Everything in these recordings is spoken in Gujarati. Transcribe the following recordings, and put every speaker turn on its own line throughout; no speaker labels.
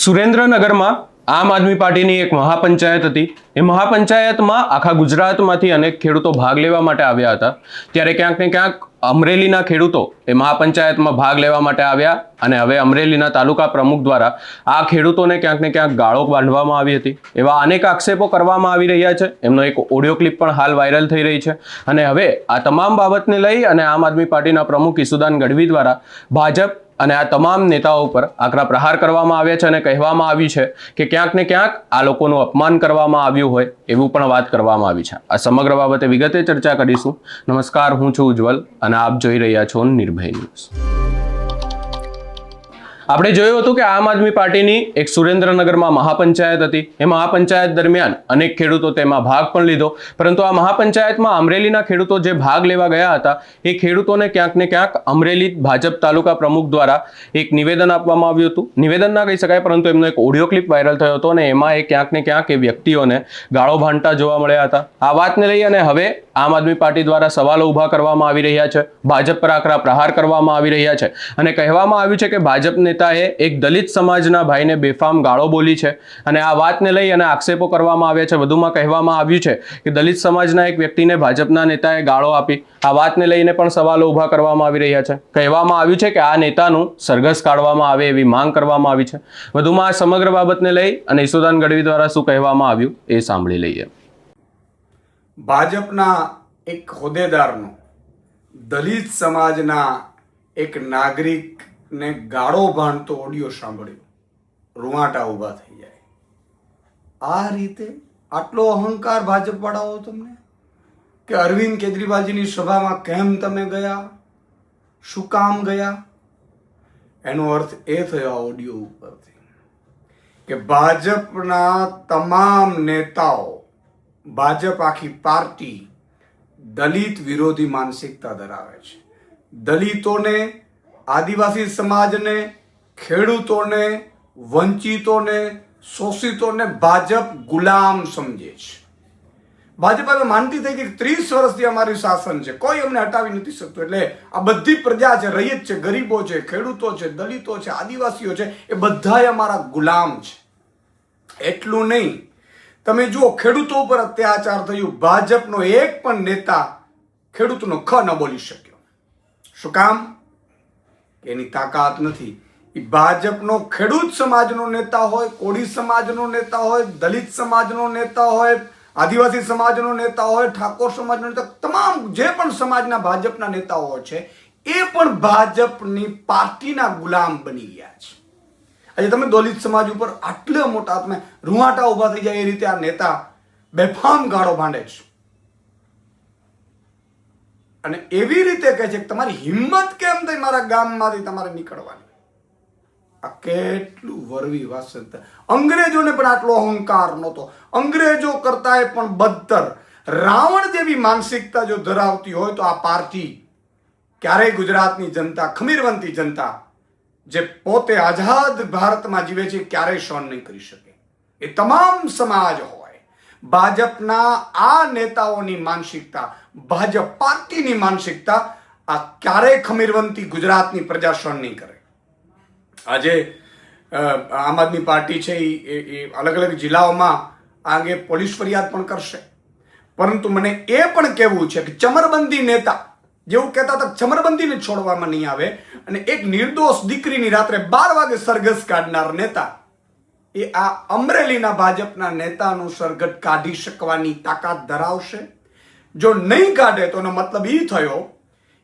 સુરેન્દ્રનગરમાં આમ આદમી પાર્ટીની એક મહાપંચાયત હતી. એ મહાપંચાયતમાં આખા ગુજરાતમાંથી અનેક ખેડૂતો ભાગ લેવા માટે આવ્યા હતા. ત્યારે ક્યાંક ને ક્યાંક અમરેલીના ખેડૂતો એ મહાપંચાયતમાં ભાગ લેવા માટે આવ્યા અને હવે અમરેલીના તાલુકા પ્રમુખ દ્વારા આ ખેડૂતોને ક્યાંક ને ક્યાંક ગાળો બાંધવામાં આવી હતી. એવા અનેક આક્ષેપો કરવામાં આવી રહ્યા છે. એમનો એક ઓડિયો ક્લિપ પણ હાલ વાયરલ થઈ રહી છે. અને હવે આ તમામ બાબતને લઈ અને આમ આદમી પાર્ટીના પ્રમુખ ઈસુદાન ગઢવી દ્વારા ભાજપ અને આ તમામ નેતાઓ પર આકરા પ્રહાર કરવામાં આવ્યા છે અને કહેવામાં આવ્યું છે કે ક્યાંક ને ક્યાંક આ લોકોનું અપમાન કરવામાં આવ્યું હોય એવું પણ વાત કરવામાં આવી છે. આ સમગ્ર બાબતે વિગતે ચર્ચા કરીશું. નમસ્કાર, હું છું ઉજ્જવલ અને આપ જોઈ રહ્યા છો નિર્ભય ન્યૂઝ. આપણે જોયું હતું કે આમ આદમી પાર્ટીની એક સુરેન્દ્રનગરમાં મહાપંચાયત હતી. એ મહાપંચાયત દરમિયાન અનેક ખેડૂતો તેમાં ભાગ પણ લીધો. પરંતુ આ મહાપંચાયતમાં અમરેલીના ખેડૂતો જે ભાગ લેવા ગયા હતા, એ ખેડૂતોને ક્યાંક ને ક્યાંક અમરેલી ભાજપ તાલુકા પ્રમુખ દ્વારા એક નિવેદન આપવામાં આવ્યું હતું. નિવેદન ના કહી શકાય, પરંતુ એમનો એક ઓડિયો ક્લિપ વાયરલ થયો હતો અને એમાં એ ક્યાંક ને ક્યાંક એ વ્યક્તિઓને ગાળો ભાંડતા જોવા મળ્યા હતા. આ વાતને લઈ અને હવે આમ આદમી પાર્ટી દ્વારા સવાલો ઊભા કરવામાં આવી રહ્યા છે. ભાજપ પર આકરા પ્રહાર કરવામાં આવી રહ્યા છે. અને કહેવામાં આવ્યું છે કે ભાજપ નેતાએ એક દલિત સમાજના ભાઈને બેફામ ગાળો બોલી છે. અને આ વાતને લઈ અને આક્ષેપો કરવામાં આવ્યા છે. વધુમાં કહેવામાં આવ્યું છે કે દલિત સમાજના એક વ્યક્તિને ભાજપના નેતાએ ગાળો આપી. આ વાતને લઈને પણ સવાલો ઊભા કરવામાં આવી રહ્યા છે. કહેવામાં આવ્યું છે કે આ નેતાનું સરઘસ કાઢવામાં આવે એવી માંગ કરવામાં આવી છે. વધુમાં આ સમગ્ર બાબતને લઈ અને ઈસુદાન ગઢવી દ્વારા શું કહેવામાં આવ્યું એ સાંભળી લઈએ.
ભાજપના એક હોદ્દેદારનો દલિત સમાજના એક નાગરિકને ગાળો ભાંડતો ઓડિયો સાંભળ્યો. રૂવાટા ઊભા થઈ જાય. આ રીતે આટલો અહંકાર ભાજપ વાળાઓ તમને? કે અરવિંદ કેજરીવાલજીની સભામાં કેમ તમે ગયા? શું કામ ગયા? એનો અર્થ એ થયો આ ઓડિયો ઉપરથી, કે ભાજપના તમામ નેતાઓ, ભાજપ આખી પાર્ટી દલિત વિરોધી માનસિકતા ધરાવે છે. દલિતોને આદિવાસી સમાજને, ખેડૂતોને, વંચિતોને, શોષિતોને ભાજપ ગુલામ સમજે છે. ભાજપ હવે માનતી થઈ કે ત્રીસ વર્ષથી અમારી શાસન છે. કોઈ અમને હટાવી નથી શકતું. એટલે આ બધી પ્રજા છે રૈયત છે, ગરીબો છે, ખેડૂતો છે, દલિતો છે, આદિવાસીઓ છે, એ બધાય અમારા ગુલામ છે. એટલું નહીં. તમે જુઓ, ખેડૂતો ઉપર અત્યાચાર થયું. ભાજપનો એક પણ નેતા ખેડૂતનો ખ ન બોલી શક્યો. શું કામ? એની તાકાત નથી. એ ભાજપનો ખેડૂત સમાજનો નેતા હોય, કોળી સમાજનો નેતા હોય, દલિત સમાજનો નેતા હોય, આદિવાસી સમાજનો નેતા હોય, ઠાકોર સમાજનો નેતા તમામ જે પણ સમાજના ભાજપના નેતાઓ છે, એ પણ ભાજપની પાર્ટીના ગુલામ બની ગયા છે. આજે તમે દલિત સમાજ ઉપર આટલા મોટા તમે રૂવાટા ઊભા થઈ જાય એ રીતે આ નેતા બેફામ ગાળો ભાંડે છે. અને એવી રીતે કહે છે કે તમારી હિંમત કેમ થઈ મારા ગામમાંથી તમારે નીકળવાની? આ કેટલું વરવી વાસંત અંગ્રેજોને પણ આટલો અહંકાર નહોતો. અંગ્રેજો કરતાંય પણ બદતર. રાવણ જેવી માનસિકતા જો ધરાવતી હોય તો આ પાર્ટી ક્યારેય ગુજરાતની જનતા, ખમીરવંતી જનતા, જે પોતે આઝાદ ભારતમાં જીવે છે, ક્યારેય સહન નહીં કરી શકે. એ તમામ સમાજ હોય. ભાજપના આ નેતાઓની માનસિકતા, ભાજપ પાર્ટીની માનસિકતા આ ક્યારેય ખમીરવંતી ગુજરાતની પ્રજા સહન નહીં કરે. આજે આમ આદમી પાર્ટી છે એ એ અલગ અલગ જિલ્લાઓમાં આ અંગે પોલીસ ફરિયાદ પણ કરશે. પરંતુ મને એ પણ કહેવું છે કે ચમરબંધી નેતા જેવું કહેતા હતા ચમરબંધીને છોડવામાં નહીં આવે અને એક નિર્દોષ દીકરીની રાત્રે બાર વાગે સરઘસ કાઢનાર નેતા એ આ અમરેલીના ભાજપના નેતાનું સરઘટ કાઢી શકવાની તાકાત ધરાવશે? જો નહીં કાઢે તો એનો મતલબ એ થયો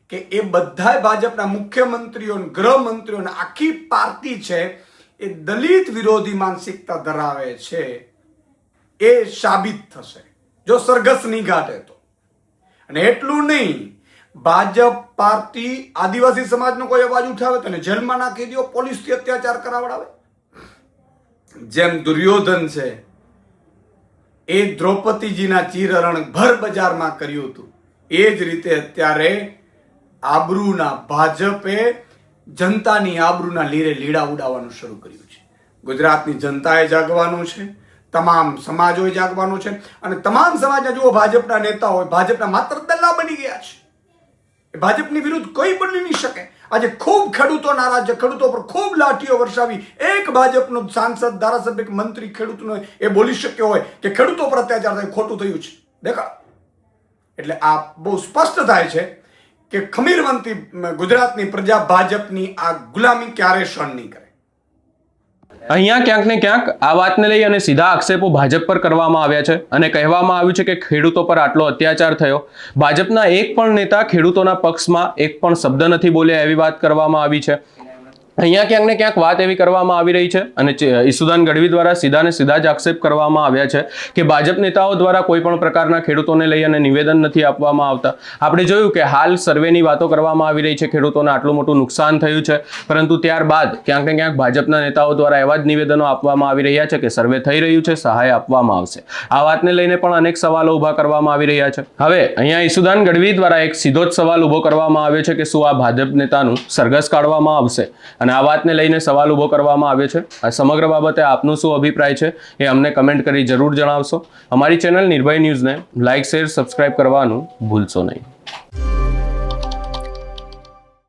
કે એ બધાય ભાજપના મુખ્યમંત્રીઓ ગૃહમંત્રીઓ આખી પાર્ટી છે એ દલિત વિરોધી માનસિકતા ધરાવે છે. એ સાબિત થશે. જો સરઘસ નહીં કાઢે તો. અને એટલું નહીં, ભાજપ પાર્ટી આદિવાસી સમાજનો કોઈ અવાજ ઉઠાવે તો જેલમાં નાખી દો પોલીસથી અત્યાચાર કરાવડાવે. જેમ દુર્યોધન છે, એ દ્રૌપદીજીના ચીરહરણ ભર બજારમાં કર્યું હતું. એ જ રીતે અત્યારે આબરૂના ભાજપે જનતાની આબરૂના લીરે લીડા ઉડાવવાનું શરૂ કર્યું છે. ગુજરાતની જનતાએ જાગવાનું છે, તમામ સમાજોએ જાગવાનું છે અને તમામ સમાજના જુઓ ભાજપના નેતાઓ, ભાજપના માત્ર દલ્લા બની ગયા છે. ભાજપની વિરુદ્ધ કોઈ બની નહીં શકે. આજે ખૂબ ખેડૂતો નારાજ છે. ખેડૂતો પર ખૂબ લાઠીઓ વરસાવી. એક ભાજપનો સાંસદ ધારાસભ્ય કે મંત્રી ખેડૂતનો એ બોલી શક્યો હોય કે ખેડૂતો પર અત્યાચાર થાય, ખોટું થયું છે. દેખા. એટલે આ બહુ સ્પષ્ટ થાય છે કે ખમીરવંતી ગુજરાતની પ્રજા ભાજપની આ ગુલામી ક્યારે સહન નહીં કરે.
અહીંયા ક્યાંક ને ક્યાંક આ વાતને લઈ અને સીધા આક્ષેપો ભાજપ પર કરવામાં આવ્યા છે અને કહેવામાં આવ્યું છે કે ખેડૂતો પર આટલો અત્યાચાર થયો. ભાજપના એક પણ નેતા ખેડૂતોના પક્ષમાં એક પણ શબ્દ નથી બોલ્યા એવી વાત કરવામાં આવી છે. અહીંયા ક્યાંક ને ક્યાંક વાત એવી કરવામાં આવી રહી છે અને ઈસુદાન ગઢવી દ્વારા સીધા ને સીધા જ આક્ષેપ કરવામાં આવ્યા છે કે ભાજપ નેતાઓ દ્વારા કોઈ પણ પ્રકારના ખેડૂતોને લઈ અને નિવેદન નથી આપવામાં આવતા. આપણે જોયું કે હાલ સર્વેની વાતો કરવામાં આવી રહી છે ખેડૂતોને આટલું મોટું નુકસાન થયું છે, પરંતુ ત્યારબાદ ક્યાંક ને ક્યાંક ભાજપના નેતાઓ દ્વારા એવા જ નિવેદનો આપવામાં આવી રહ્યા છે કે સર્વે થઈ રહ્યું છે, સહાય આપવામાં આવશે. આ વાતને લઈને પણ અનેક સવાલો ઊભા કરવામાં આવી રહ્યા છે. હવે અહીંયા ઈસુદાન ગઢવી દ્વારા એક સીધો જ સવાલ ઊભો કરવામાં આવ્યો છે કે શું આ ભાજપ નેતાનું સરઘસ કાઢવામાં આવશે? અને આ વાતને લઈને સવાલ ઊભો કરવામાં આવ્યો છે. આ સમગ્ર બાબતે આપનો શું અભિપ્રાય છે એ અમને કમેન્ટ કરી જરૂર જણાવશો. અમારી ચેનલ નિર્ભય ન્યૂઝને લાઇક શેર, સબસ્ક્રાઇબ કરવાનું ભૂલશો નહીં.